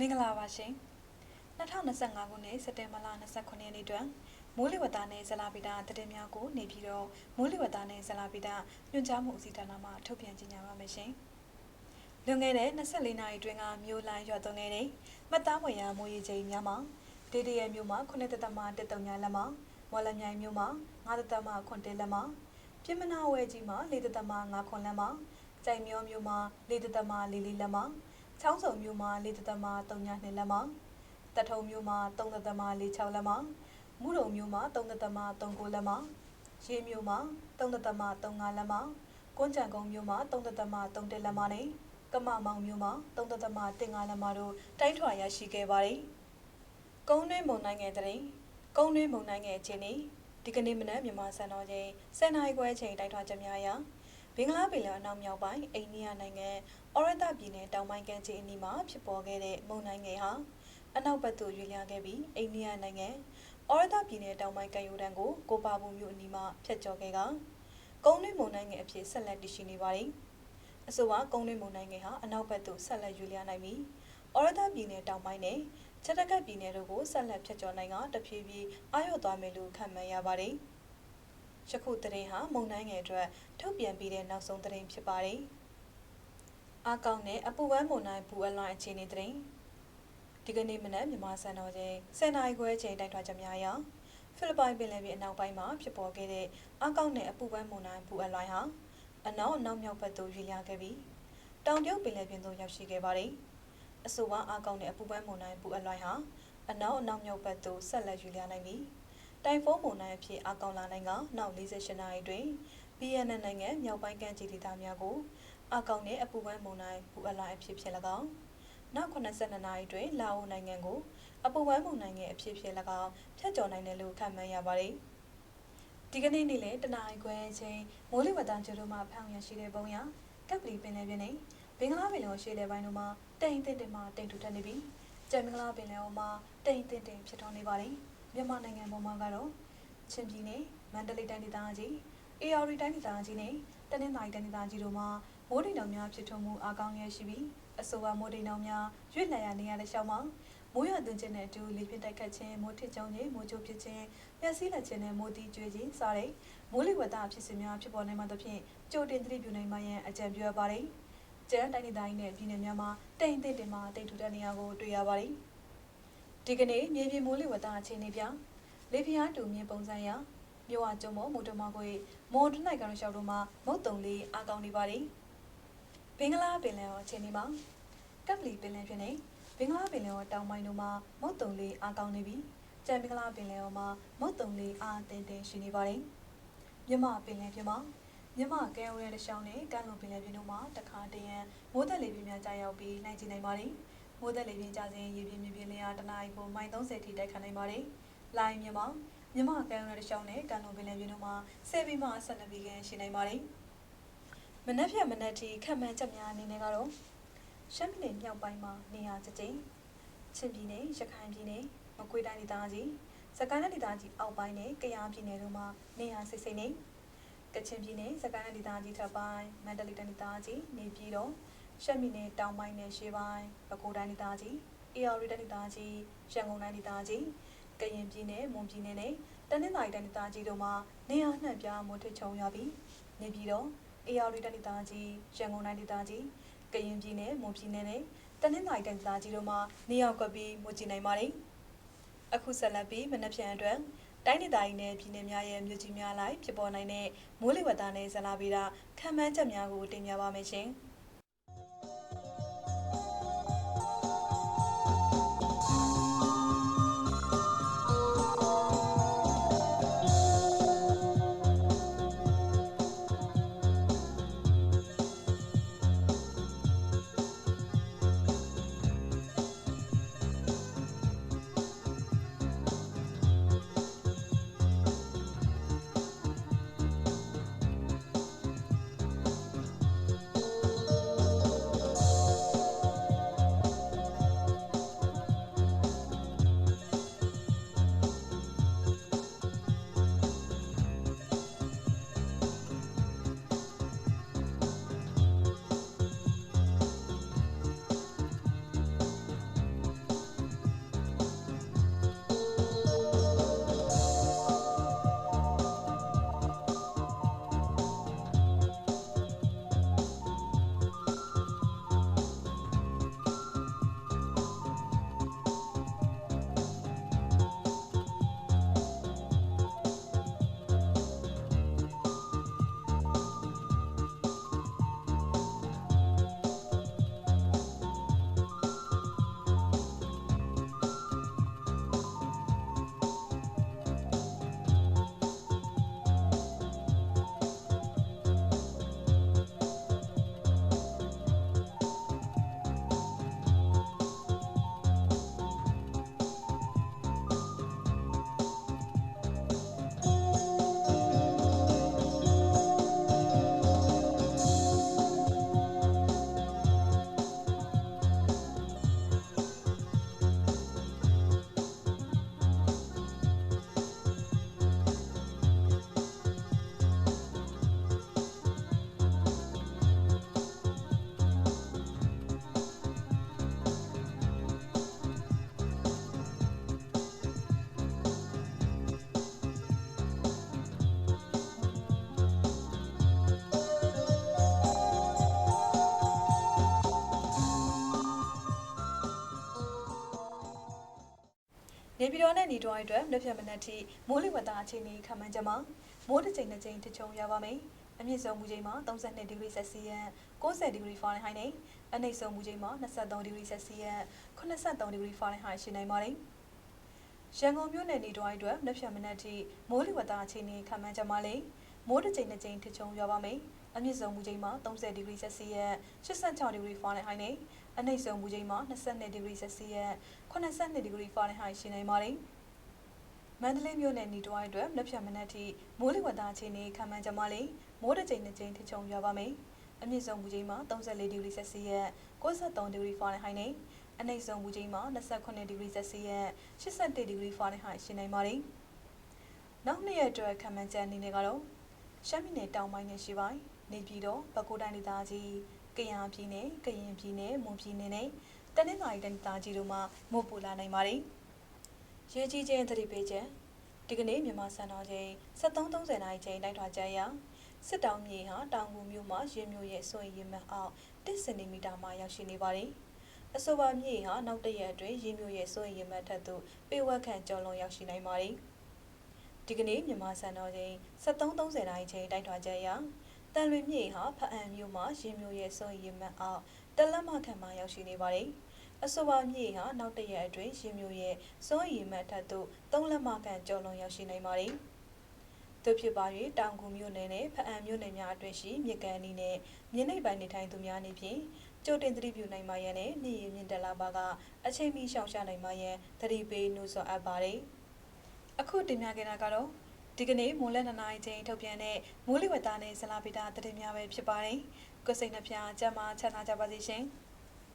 မင်္ဂလာပါရှင်2025ခုနှစ်စက်တင်ဘာလ29ရက်နေ့တွင်မိုးလေဝသနဲ့ဇလာပိတာသတင်းများကိုနေပြီးတော့မိုးလေဝသနဲ့ဇလာပိတာညွှန်ကြားမှုဦးစီးဌာနမှထုတ်ပြန်ကြေညာပါမယ်ရှင်လွန်ခဲ့တဲ့24နာရီတွင်ကမြို့လိုင်းရွာသွန်းခဲ့တဲ့မတ်သားဝရမိုးရေချိန်များမှာဒေဒီရဲမြို့မှာ9တက်တမတက်တုံညာလက်မှာမော်လမြိုင်မြို့မှာ9တက်တမခွန်တဲလက်မှာပြင်းမနာဝဲကြီးမှာ4တက်တမ9ခွန်လက်မှာကြိုင်မျိုးမြို့မှာ4တက်တမ4လေးလက်မှာ ချောင်းစုံမြို့မှာ4သက်သမ3ည2လက်မှာတထုံမြို့မှာ3သက်သမ4 6လက်မှာမူရုံမြို့မှာ3သက်သမ3 9လက်မှာရေးမြို့မှာ3သက်သမ3 5လက်မှာကွန်းကြံကုန်းမြို့မှာ3သက်သမ3တက်လက်မှာနဲ့ကမမောင်မြို့မှာ3သက်သမ1 5လက်မှာတို့တိုင်းထွာရရှိခဲ့ပါတယ်ကုန်းတွင်းမုံနိုင်ငံတရင်ကုန်းတွင်းမုံနိုင်ငံအခြေအနေဒီကနေ့မနက်မြန်မာစံတော်ချိန်10:00နာရီခွဲချိန်တိုင်းထွာချက်များရာ ဘင်္ဂလားပင်လယ်အနောက်မြောက်ပိုင်းအိန္ဒိယနိုင်ငံအော်ရတပြည်နယ်တောင်ပိုင်းကမ်းခြေအနီးမှာဖြစ်ပေါ်ခဲ့တဲ့မုန်တိုင်းငယ်ဟာအနောက်ဘက်သို့ရွေ့လျားခဲ့ပြီးအိန္ဒိယနိုင်ငံအော်ရတပြည်နယ်တောင်ပိုင်းကမ်းရိုးတန်းကိုကိုပါဘူးမြို့အနီးမှာဖြတ်ကျော်ခဲ့ကကုန်းတွင်းမုန်တိုင်းငယ်အဖြစ်ဆက်လက်တည်ရှိနေပါတယ်။အဆိုပါကုန်းတွင်းမုန်တိုင်းငယ်ဟာအနောက်ဘက်သို့ဆက်လက်ရွေ့လျားနိုင်ပြီးအော်ရတပြည်နယ်တောင်ပိုင်းနဲ့ချက်တကတ်ပြည်နယ်တို့ကိုဆက်လက်ဖြတ်ကျော်နိုင်ကတဖြည်းဖြည်းအာရုံသွားမယ်လို့ခန့်မှန်းရပါတယ်။ ယခုသတင်းဟာမုန်တိုင်းငယ်အတွက်ထုတ်ပြန်ပြီးတဲ့နောက်ဆုံးသတင်းဖြစ်ပါတယ်။အားကောင်းတဲ့အပူဝမ်းမုန်တိုင်းဘူအလိုင်းအခြေအနေသတင်းဒီကနေ့မနက်မြန်မာစံတော်ချိန်10:00နာရီခွဲချိန်တိုက်ထွာချက်များအရဖိလစ်ပိုင်ပင်လယ်ပြင်အနောက်ပိုင်းမှာဖြစ်ပေါ်ခဲ့တဲ့အားကောင်းတဲ့အပူဝမ်းမုန်တိုင်းဘူအလိုင်းဟာအနောက်အနောက်မြောက်ဘက်သို့ရွေ့လျားခဲ့ပြီးတောင်တရုတ်ပင်လယ်ပြင်သို့ရောက်ရှိခဲ့ပါတယ်။အဆိုပါအားကောင်းတဲ့အပူဝမ်းမုန်တိုင်းဘူအလိုင်းဟာအနောက်အနောက်မြောက်ဘက်သို့ဆက်လက်ရွေ့လျားနိုင်ပြီး တိုင်ဖုန်းမုန်တိုင်းအဖြစ်အကောင်လာနိုင်ကနောက်48နာရီတွင် BNN နိုင်ငံမြောက်ပိုင်းကမ်းခြေဒေသများကိုအကောင်နှင့်အပူပန်းမုန်တိုင်းဘူအလိုက်အဖြစ်ဖြစ်၎င်းနောက်82နာရီတွင်လာအိုနိုင်ငံကိုအပူပန်းမုန်တိုင်းရဲ့အဖြစ်ဖြစ်၎င်းဖြတ်ကျော်နိုင်တယ်လို့ခန့်မှန်းရပါတယ်ဒီကနေ့နေ့လယ်တနအီခွဲချိန်မိုးလေဝသကျိုးတို့မှဖောင်ရရှိတဲ့ပုံရကပ်ပလီပင်လယ်ပြင်နဲ့ဘင်္ဂလားပင်လယ်ရှေ့လယ်ပိုင်းတို့မှာတိမ်တင်တင်မှတိမ်ထူထပ်နေပြီးကျန်မင်္ဂလာပင်လယ်အော်မှာတိမ်တင်တင်ဖြစ်ထွန်းနေပါတယ်။ မြန်မာနိုင်ငံပေါ်မှာကတော့ချင်းပြည်နယ်မန္တလေးတိုင်းဒေသကြီးအေရရီတိုင်းဒေသကြီးနဲ့တနင်္သာရီတိုင်းဒေသကြီးတို့မှာမိုးတိမ်တောင်များဖြစ်ထွန်းမှုအကောင်းရရှိပြီးအဆိုပါမိုးတိမ်တောင်များရွေ့လည်ရနေရတဲ့ရှောင်းမှာမိုးရွာသွန်းခြင်းနဲ့အတူလေပြင်းတိုက်ခတ်ခြင်းမိုးထစ်ကျုံခြင်းမိုးကြိုးဖြစ်ခြင်းပျက်စီးလက်ခြင်းနဲ့မိုးတီးကျွေးခြင်းစတဲ့မိုးလေဝသဖြစ်စဉ်များဖြစ်ပေါ်နိုင်မှသဖြင့်ကြိုတင်သတိပြုနိုင်မှရန်အကြံပြုရပါတယ်။ကျန်းတိုင်းဒေသကြီးနဲ့ပြည်နယ်များမှာတိမ်သိတင်မှာတိမ်ထူတဲ့နေရာကိုတွေ့ရပါတယ်။ ဒီကနေ့မြေပြင်မိုးလေဝသအခြေအနေပြလေပြင်းတူမြင့်ပုံစံရမြို့ဝကျုံမောမူတမခွေမွန်တနိုင်ကတော့ရှောက်တို့မှာမုတ်တုံလေးအကောင်းနေပါတယ်ဘင်္ဂလားပင်လယ်ော်အခြေအနေမှာကပ်ပလီပင်လယ်ပြင်နဲ့ဘင်္ဂလားပင်လယ်ော်တောင်ပိုင်းတို့မှာမုတ်တုံလေးအကောင်းနေပြီးကြံဘင်္ဂလားပင်လယ်ော်မှာမုတ်တုံလေးအားတင်းတင်းရှိနေပါတယ်မြမပင်လယ်ပြင်မှာမြမကဲဝရဲတရှောင်းနဲ့ကမ်းလွန်ပင်လယ်ပြင်တို့မှာတခါတရံမိုးသက်လေပြင်းများကြာရောက်ပြီးနိုင်ကျင်နိုင်ပါတယ်။ မိုးသက်လေပြင်းကြစဉ်ရေပြင်းမြပြင်းလျာတနအီကိုမိုင်30ထိတိုက်ခတ်နိုင်ပါတယ်။လိုင်းမြန်မာမြန်မာကမ်းရတဲ့ရှောင်းနဲ့ကန်လုံပင်လယ်ပြင်တို့မှာဆယ်ပြီးမှ12ပြီးခန့်ရှိနိုင်ပါတယ်။မနက်ဖြန်မနက်ထိခက်မှန်းချက်များအနေနဲ့ကတော့ရှမ်းပြည်နယ်မြောက်ပိုင်းမှာနေရာကျကျင်းချင်းပြည်နယ်ရခိုင်ပြည်နယ်မကွေးတိုင်းဒေသကြီးစကိုင်းတိုင်းဒေသကြီးအောက်ပိုင်းနဲ့ကယားပြည်နယ်တို့မှာနေရာစိတ်စိတ်နေကချင်ပြည်နယ်စကိုင်းတိုင်းဒေသကြီးထပ်ပိုင်းမန္တလေးတိုင်းဒေသကြီးနေပြည်တော် ရှမ်းပြည်နယ်တောင်ပိုင်းနဲ့ရှေးပိုင်းပဲခူးတိုင်းဒေသကြီးအေရရီတိုင်းဒေသကြီးရန်ကုန်တိုင်းဒေသကြီးကရင်ပြည်နယ်မွန်ပြည်နယ်နဲ့တနင်္သာရီတိုင်းဒေသကြီးတို့မှာနေရာနှံ့ပြားမိုးထချုံရပြီးနေပြည်တော်အေရရီတိုင်းဒေသကြီးရန်ကုန်တိုင်းဒေသကြီးကရင်ပြည်နယ်မွန်ပြည်နယ်နဲ့တနင်္သာရီတိုင်းဒေသကြီးတို့မှာနေရာကွက်ပြီးမိုးကြီးနိုင်ပါတယ်အခုဆက်လက်ပြီးမနက်ဖြန်အတွက်တိုင်းဒေသကြီးနဲ့ပြည်နယ်များရဲ့မြို့ကြီးများလိုက်ဖြစ်ပေါ်နိုင်တဲ့မိုးလေဝသနဲ့ဇလာဗီတာခံမှန်းချက်များကိုတင်ပြပါမယ်ရှင်။ နေပြည်တော်နဲ့နေတော်အတွက်လက်ဖြတ်မနက်ထိမိုးလေဝသအခြေအနေခန့်မှန်းချက်မှာမိုးတစ်ချိန်တစ်ချိန်ထချုံရပါမယ်။အမြင့်ဆုံးမူချိန်မှာ32ဒီဂရီဆက်စီယပ်90ဒီဂရီဖာရင်ဟိုက်နဲ့အနိမ့်ဆုံးမူချိန်မှာ23ဒီဂရီဆက်စီယပ်83ဒီဂရီဖာရင်ဟိုက်ရှိနိုင်ပါတယ်။ရန်ကုန်မြို့နယ်နေတော်အတွက်လက်ဖြတ်မနက်ထိမိုးလေဝသအခြေအနေခန့်မှန်းချက်မှာလေမိုးတစ်ချိန်တစ်ချိန်ထချုံရပါမယ်။အမြင့်ဆုံးမူချိန်မှာ30ဒီဂရီဆက်စီယပ်86ဒီဂရီဖာရင်ဟိုက်နဲ့ အနိမ့်ဆုံးမူချိန်မှာ22ဒီဂရီဆက်စီယပ်82ဒီဂရီဖာရင်ဟိုက်ရှိနိုင်ပါတယ်။မန္တလေးမြို့နယ်နေတဝိုင်းအတွက်လက်ဖြတ်မနက်ထိမိုးလေဝသအခြေအနေခန့်မှန်းကြမှာလေမိုးတစ်ချိန်တစ်ချိန်ထချုံရွာပါမယ်။အမြင့်ဆုံးမူချိန်မှာ34ဒီဂရီဆက်စီယပ်63ဒီဂရီဖာရင်ဟိုက်နဲ့အနိမ့်ဆုံးမူချိန်မှာ28ဒီဂရီဆက်စီယပ်81ဒီဂရီဖာရင်ဟိုက်ရှိနိုင်ပါတယ်။နောက်နှစ်ရက်အတွက်ခန့်မှန်းချက်အနေနဲ့ကတော့ရှမ်းပြည်နယ်တောင်ပိုင်းနဲ့ရှိပိုင်း နေပြည်တော်ပဲခူးတိုင်းဒေသကြီးကယားပြည်နယ်ကရင်ပြည်နယ်မွန်ပြည်နယ်နဲ့တနင်္သာရီတိုင်းဒေသကြီးတို့မှာမိုးပူလာနိုင်ပါတယ်။ရေကြီးခြင်းသတိပေးချက်ဒီကနေ့မြန်မာစံတော်ချိန်73:30နာရီချိန်တိုက်ထွာချက်အရစစ်တောင်းမြေဟာတောင်ကူမြို့မှာရေမျိုးရဲ့ဆိုရင်ရေမှတ်အောက်1စင်တီမီတာမှရောက်ရှိနေပါတယ်။အဆိုပါမြေဟာနောက်တစ်ရက်အတွင်းရေမျိုးရဲ့ဆိုရင်ရေမှတ်ထက်သို့ပေဝက်ခန့်ကျော်လွန်ရောက်ရှိနိုင်ပါတယ်။ဒီကနေ့မြန်မာစံတော်ချိန်73:30နာရီချိန်တိုက်ထွာချက်အရ တန်လွင်မြေဟာဖအံမြို့မှာရေမျိုးရဲ့ဆိုရင်ရေမှတ်အောက်တလက်မခန့်မှရောက်ရှိနေပါတယ်။အဆိုပါမြေဟာနောက်တစ်ရက်အတွင်းရေမျိုးရဲ့စိုးရိမ်မှတ်ထက်သို့၃လက်မခန့်ကျော်လွန်ရောက်ရှိနိုင်ပါတယ်။သို့ဖြစ်ပါ၍တောင်ကူမြို့နယ်နဲ့ဖအံမြို့နယ်များအတွင်းရှိမြေကန်အနီးနဲ့မြေနိမ့်ပိုင်းနေထိုင်သူများအနေဖြင့်ကြိုတင်သတိပြုနိုင်မှရန်နဲ့နေရမြင့်တက်လာပါကအချိန်မီရှောင်ရှားနိုင်မှရန်သတိပေးနှိုးဆော်အပ်ပါတယ်။အခုတင်ပြခဲ့တာကတော့ ဒီကနေ့မိုးလက်နှစ်နာရီချိန်ထုတ်ပြန်တဲ့မိုးလေဝသနဲ့ဇလာဗီတာသတင်းများပဲဖြစ်ပါတယ်။ကိုယ်စိတ်နှပြကျမ်းမာချမ်းသာကြပါစေရှင်။